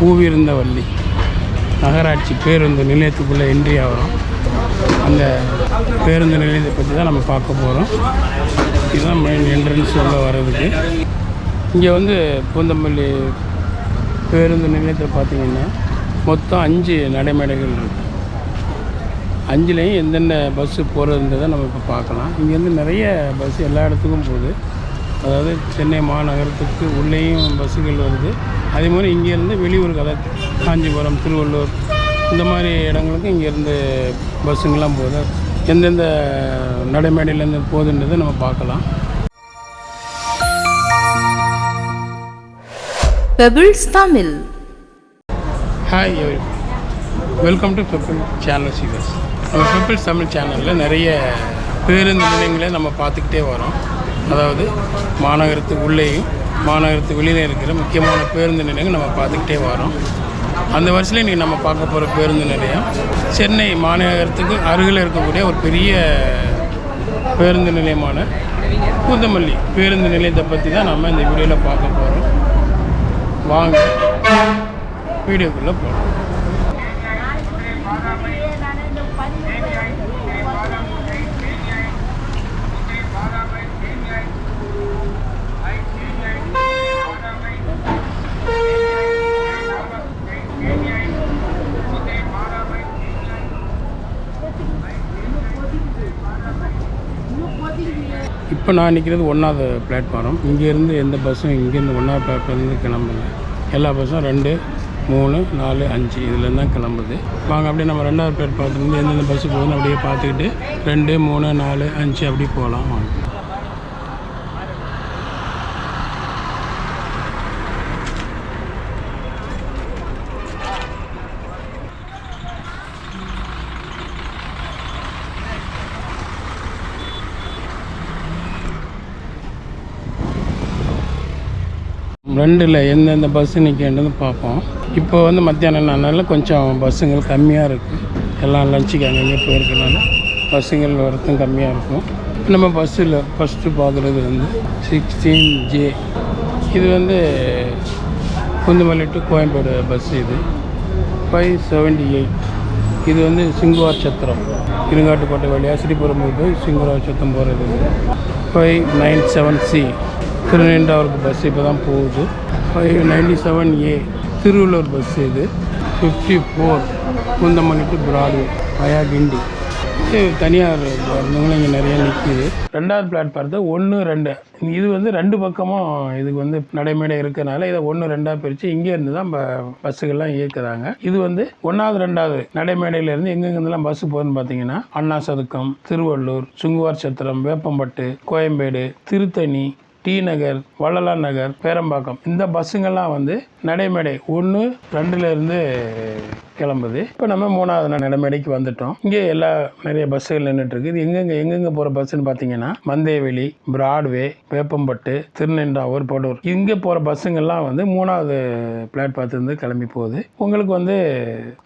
பூவிருந்தவல்லி நகராட்சி பேருந்து நிலையத்துக்குள்ளே என்ட்ரி ஆகிறோம் அந்த பேருந்து நிலையத்தை பற்றி தான் நம்ம பார்க்க போகிறோம் இதுதான் மெயின் என்ட்ரன்ஸ் உள்ள வர்றதுக்கு. இங்கே வந்து பூந்தமல்லி பேருந்து நிலையத்தில் பார்த்தீங்கன்னா மொத்தம் அஞ்சு நடைமேடைகள் இருக்குது அஞ்சுலேயும் எந்தெந்த பஸ்ஸு போகிறதுன்றதை நம்ம இப்போ பார்க்கலாம். இங்கேருந்து நிறைய பஸ் எல்லா இடத்துக்கும் போகுது. அதாவது சென்னை மாநகரத்துக்கு உள்ளேயும் பஸ்ஸுகள் வருது. அதே மாதிரி இங்கேருந்து வெளியூருக்கு அதாவது காஞ்சிபுரம் திருவள்ளூர் இந்த மாதிரி இடங்களுக்கு இங்கேருந்து பஸ்ஸுங்கெல்லாம் போகுது. எந்தெந்த நடைமேடையிலேருந்து போகுதுன்றதை நம்ம பார்க்கலாம். Pebbles Tamil. Hi welcome to pebble channel viewers நம்ம பெப்பிள்ஸ் தமிழ் சேனலில் நிறைய பேருந்து நிலையங்களை நம்ம பார்த்துக்கிட்டே வரோம். அதாவது மாநகரத்துக்கு உள்ளேயும் மாநகரத்துக்கு வெளியில் இருக்கிற முக்கியமான பேருந்து நிலையங்கள் நம்ம பார்த்துக்கிட்டே வரோம். அந்த வருஷத்தில் இன்றைக்கி நம்ம பார்க்க போகிற பேருந்து நிலையம் சென்னை மாநகரத்துக்கு அருகில் இருக்கக்கூடிய ஒரு பெரிய பேருந்து நிலையமான பூந்தமல்லி பேருந்து நிலையத்தை பற்றி தான் நம்ம இந்த வீடியோவில் பார்க்க போகிறோம் வாங்க வீடியோக்குள்ளே போகிறோம் இப்போ நான் நிற்கிறது ஒன்றாவது பிளாட்ஃபாரம். இங்கேருந்து எந்த பஸ்ஸும் இங்கேருந்து ஒன்றாவது பிளாட்ஃபார்ம்லேருந்து கிளம்பல. எல்லா பஸ்ஸும் ரெண்டு மூணு நாலு அஞ்சு இதுலேருந்து தான் கிளம்புது. வாங்க அப்படியே நம்ம ரெண்டாவது பிளாட்ஃபார்த்துலேருந்து எந்தெந்த பஸ்ஸு போகுதுன்னு அப்படியே பார்த்துக்கிட்டு ரெண்டு மூணு நாலு அஞ்சு அப்படி போகலாம். வாங்க. ரெண்டில் எந்தெந்த பஸ்ஸு நிற்கின்றது பார்ப்போம். இப்போ வந்து மத்தியானம் நானால கொஞ்சம் பஸ்ஸுங்கள் கம்மியாக இருக்குது எல்லாம் லஞ்சுக்கு அங்கங்கே போயிருக்கனால பஸ்ஸுங்கள் வரத்தும் கம்மியாக இருக்கும். நம்ம பஸ்ஸில் ஃபஸ்ட்டு பார்க்குறது வந்து சிக்ஸ்டீன் ஜே இது வந்து குந்துமல்லி டு கோயம்பேடு பஸ் இது. ஃபைவ் செவன்டி எயிட் இது வந்து சிங்குவார் சத்திரம் இருங்காட்டுக்கோட்டை வழியாக ஸ்ரீபுரம் போய் சிங்குவார் சத்திரம் போகிறது ஃபைவ் நைன் செவன் சி திருநெண்டாவூருக்கு பஸ் இப்போ தான் போகுது. Five ninety seven A Tiruvallur bus இது. ஃபிஃப்டி ஃபோர் குந்தமல்லி டு பிராட்வே வயா கிண்டி இது தனியார் பேருந்துங்களும் இங்கே நிறைய நிற்கிது ரெண்டாவது பிளாட்ஃபார்த்து ஒன்று ரெண்டு. இது வந்து ரெண்டு பக்கமும் இதுக்கு வந்து நடைமேடை இருக்கிறனால இதை ஒன்று ரெண்டாக பிரித்து இங்கேருந்து தான் ப- பஸ்ஸுகள்லாம் இயக்குறாங்க. இது வந்து ஒன்றாவது ரெண்டாவது நடைமேடையிலேருந்து எங்கெங்கெல்லாம் பஸ் போகுதுன்னு பார்த்தீங்கன்னா அண்ணா சதுக்கம் திருவள்ளூர் சுங்குவார் சத்திரம் வேப்பம்பட்டு கோயம்பேடு திருத்தணி டி நகர் வள்ளலார் நகர் பேரம்பாக்கம். இந்த பஸ்ஸுங்கள்லாம் வந்து நடைமேடை. ஒன்று ரெண்டுலேருந்து கிளம்புது. இப்போ நம்ம மூணாவது நடைமேடைக்கு வந்துட்டோம். இங்கே எல்லா நிறைய பஸ்ஸுகள் நின்றுட்டுருக்கு இது எங்கெங்க எங்கெங்க போகிற பஸ்ஸுன்னு பார்த்தீங்கன்னா மந்தேவெளி பிராட்வே வேப்பம்பட்டு திருநெண்டாவூர் படூர். இங்கே போகிற பஸ்ஸுங்கெல்லாம் வந்து மூணாவது பிளாட்பார்த்துலேருந்து கிளம்பி போகுது. உங்களுக்கு வந்து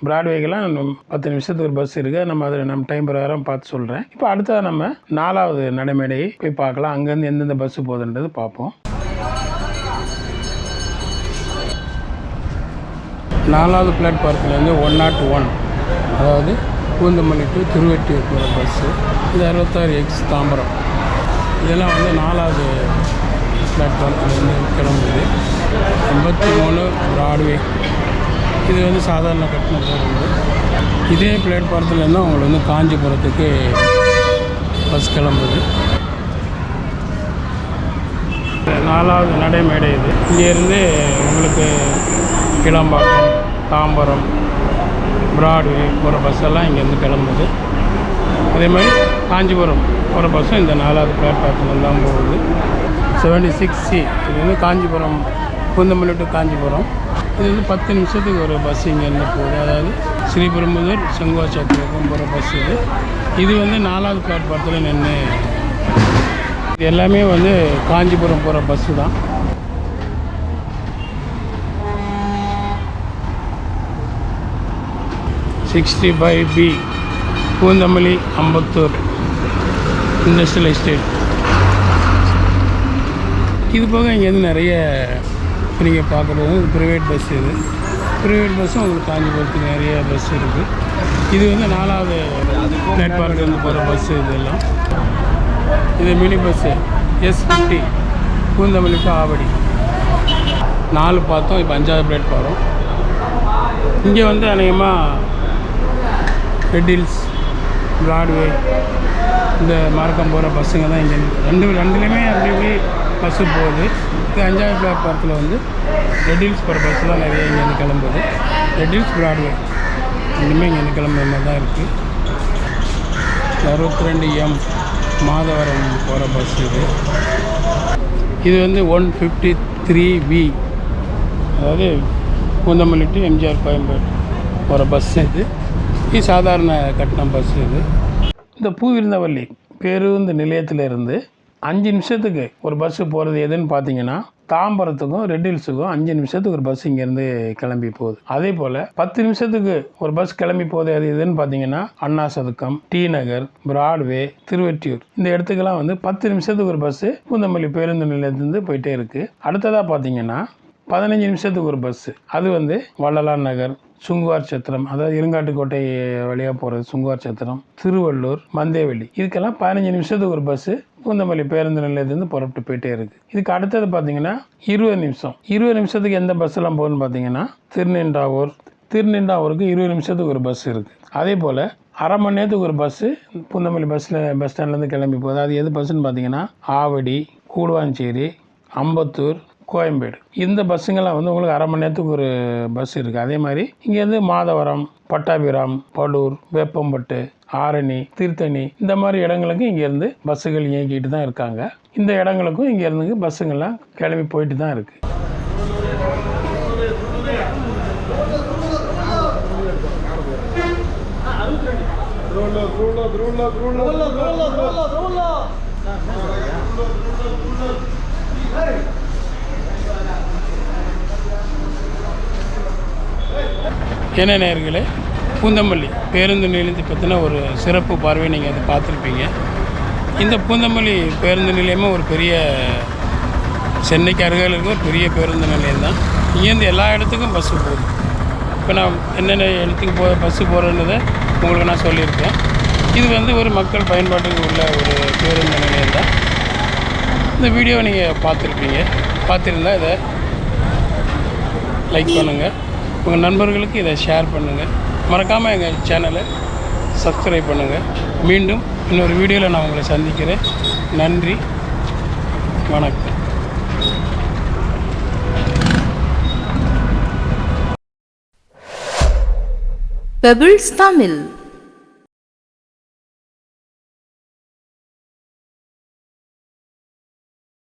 பிராட்வேக்கெல்லாம் பத்து நிமிஷத்துக்கு ஒரு பஸ் இருக்குது நம்ம அதில் நம்ம டைம் பிரகாரம் பார்த்து சொல்கிறேன் இப்போ அடுத்தது நம்ம நாலாவது நடைமேடையை போய் பார்க்கலாம் அங்கேருந்து எந்தெந்த பஸ்ஸு போகுதுன்றது பார்ப்போம் நாலாவது பிளாட்ஃபாரத்துலேருந்து ஒன் நாட் ஒன் அதாவது பூந்தமல்லி டு திருவெட்டியூர் போகிற பஸ்ஸு இது அறுபத்தாறு எக்ஸ் தாம்பரம். இதெல்லாம் வந்து நாலாவது பிளாட்ஃபாரத்துலேருந்து கிளம்புது. எண்பத்தி மூணு பிராட்வே இது வந்து சாதாரண கட்டணத்தில் இருந்து இதே பிளாட்ஃபாரத்துலேருந்து அவங்களுக்கு வந்து காஞ்சிபுரத்துக்கு பஸ் கிளம்புது. நாலாவது நடைமேடை இது. இங்கேருந்து உங்களுக்கு கிளம்பாக்கம். தாம்பரம் பிராட்வே போகிற பஸ்ஸெல்லாம் இங்கேருந்து கிளம்புது. அதே மாதிரி காஞ்சிபுரம் போகிற பஸ்ஸும் இந்த நாலாவது பிளாட்ஃபார்த்தில் தான் போகுது. செவன்டி சிக்ஸ் சி இது வந்து காஞ்சிபுரம் பூந்தமல்லி டு காஞ்சிபுரம். இது வந்து பத்து நிமிஷத்துக்கு ஒரு பஸ் இங்கேருந்து போகுது. அதாவது ஸ்ரீபெரும்புதூர் செங்குவாச்சத்திரம் போகிற பஸ் இது. இது வந்து நாலாவது பிளாட்ஃபார்த்தில் நின்று இது எல்லாமே வந்து காஞ்சிபுரம் போகிற பஸ்ஸு தான். Sixty five B Poonamallee Ambattur industrial estate இது போக இங்கேருந்து நிறைய நீங்கள் பார்க்குறது வந்து ப்ரைவேட் பஸ் இது. ப்ரைவேட் பஸ்ஸும் உங்களுக்கு காஞ்சிபுரத்துக்கு நிறைய பஸ் இருக்குது இது வந்து நாலாவது பிளாட்ஃபார்ம்லேருந்து போகிற பஸ்ஸு இதெல்லாம் இது mini bus S fifty Poonamallee to Avadi நாலு பார்த்தோம் இப்போ அஞ்சாவது பிளாட்ஃபார்ம் இங்கே வந்து அநேகமாக ரெட் ஹில்ஸ் பிராட்வே இந்த மார்க்கம் போகிற பஸ்ஸுங்க தான் இங்கே ரெண்டு ரெண்டுலேயுமே அப்படி இப்படி பஸ்ஸு போகுது. இது அஞ்சாவது பிளாட்ஃபாரத்தில் வந்து ரெட் ஹில்ஸ் போகிற பஸ் தான் நிறைய இங்கேருந்து கிளம்புது. ரெட் ஹில்ஸ் பிராட்வே ரெண்டுமே இங்கேருந்து கிளம்புற மாதிரி தான் இருக்குது அறுபத்தி ரெண்டு எம் மாதவரம் போகிற பஸ் இது. இது வந்து ஒன் ஃபிஃப்டி த்ரீ வி அதாவது பூந்தமல்லி டு எம்ஜிஆர் கோயம்பேடு போகிற பஸ் இது. இது சாதாரண கட்டணம் பஸ் இது. இந்த பூவிருந்தவல்லி பேருந்து நிலையத்திலிருந்து அஞ்சு நிமிஷத்துக்கு ஒரு பஸ்ஸு போகிறது எதுன்னு பார்த்தீங்கன்னா தாம்பரத்துக்கும் ரெட் ஹில்ஸுக்கும் அஞ்சு நிமிஷத்துக்கு ஒரு பஸ் இங்கேருந்து கிளம்பி போகுது. அதே போல் பத்து நிமிஷத்துக்கு ஒரு பஸ் கிளம்பி போகுது அது எதுன்னு பார்த்தீங்கன்னா அண்ணா சதுக்கம் டி நகர் பிராட்வே திருவெற்றியூர். இந்த இடத்துக்கெல்லாம் வந்து பத்து நிமிஷத்துக்கு ஒரு பஸ்ஸு பூந்தமல்லி பேருந்து நிலையத்துலேருந்து போயிட்டே இருக்குது அடுத்ததாக பார்த்தீங்கன்னா பதினஞ்சு நிமிஷத்துக்கு ஒரு பஸ்ஸு அது வந்து வள்ளலார் நகர் சுங்குவார் சத்திரம் அதாவது இருங்காட்டுக்கோட்டை வழியாக போகிறது சுங்குவார் சத்திரம் திருவள்ளூர் மந்தேவெளி இதுக்கெல்லாம் பதினஞ்சு நிமிஷத்துக்கு ஒரு பஸ்ஸு பூந்தமல்லி பேருந்து நிலையத்துலேருந்து புறப்பட்டு போயிட்டே இருக்குது இதுக்கு அடுத்தது பார்த்தீங்கன்னா இருபது நிமிஷம். இருபது நிமிஷத்துக்கு எந்த பஸ்ஸெல்லாம் போகுதுன்னு பார்த்தீங்கன்னா திருநெண்டாவூர் திருநெண்டாவூருக்கு இருபது நிமிஷத்துக்கு ஒரு பஸ் இருக்குது அதே போல் அரை மணி நேரத்துக்கு ஒரு பஸ்ஸு பூந்தமல்லி பஸ்ஸில் பஸ் ஸ்டாண்ட்லேருந்து கிளம்பி போகுது. அது எது பஸ்ஸுன்னு பார்த்தீங்கன்னா ஆவடி கூடுவாஞ்சேரி அம்பத்தூர் கோயம்பேடு. இந்த பஸ்ஸுங்கெல்லாம் வந்து உங்களுக்கு அரை மணி நேரத்துக்கு ஒரு பஸ் இருக்குது அதே மாதிரி இங்கேருந்து மாதவரம் பட்டாபிராம் படூர் வேப்பம்பட்டு ஆரணி திருத்தணி இந்த மாதிரி இடங்களுக்கும் இங்கேருந்து பஸ்ஸுகள் இயங்கிட்டு தான் இருக்காங்க. இந்த இடங்களுக்கும் இங்கேருந்து பஸ்ஸுங்கள்லாம் கிளம்பி போயிட்டு தான் இருக்குது என்ன நேர்களே பூந்தமல்லி. பேருந்து நிலையத்தை பற்றின ஒரு சிறப்பு பார்வை நீங்கள் அதை பார்த்துருப்பீங்க. இந்த பூந்தமல்லி பேருந்து நிலையமும் ஒரு பெரிய சென்னைக்கு அருகில் இருக்க ஒரு பெரிய பேருந்து நிலையம் தான். இங்கேருந்து எல்லா இடத்துக்கும் பஸ்ஸு போகுது. இப்போ நான் என்னென்ன இடத்துக்கு போ பஸ்ஸு போகிறேன்றதை உங்களுக்கு நான் சொல்லியிருக்கேன். இது வந்து ஒரு மக்கள் பயன்பாட்டுக்கு உள்ள ஒரு பேருந்து நிலையம் தான். இந்த வீடியோவை நீங்கள் பார்த்துருப்பீங்க. பார்த்துருந்தா இதை லைக் பண்ணுங்கள் உங்கள் நண்பர்களுக்கு இதை ஷேர் பண்ணுங்கள். மறக்காமல் எங்கள் சேனலை சப்ஸ்கிரைப் பண்ணுங்கள். மீண்டும் இன்னொரு வீடியோவில் நான் உங்களை சந்திக்கிறேன். நன்றி. வணக்கம். Pebbles Tamil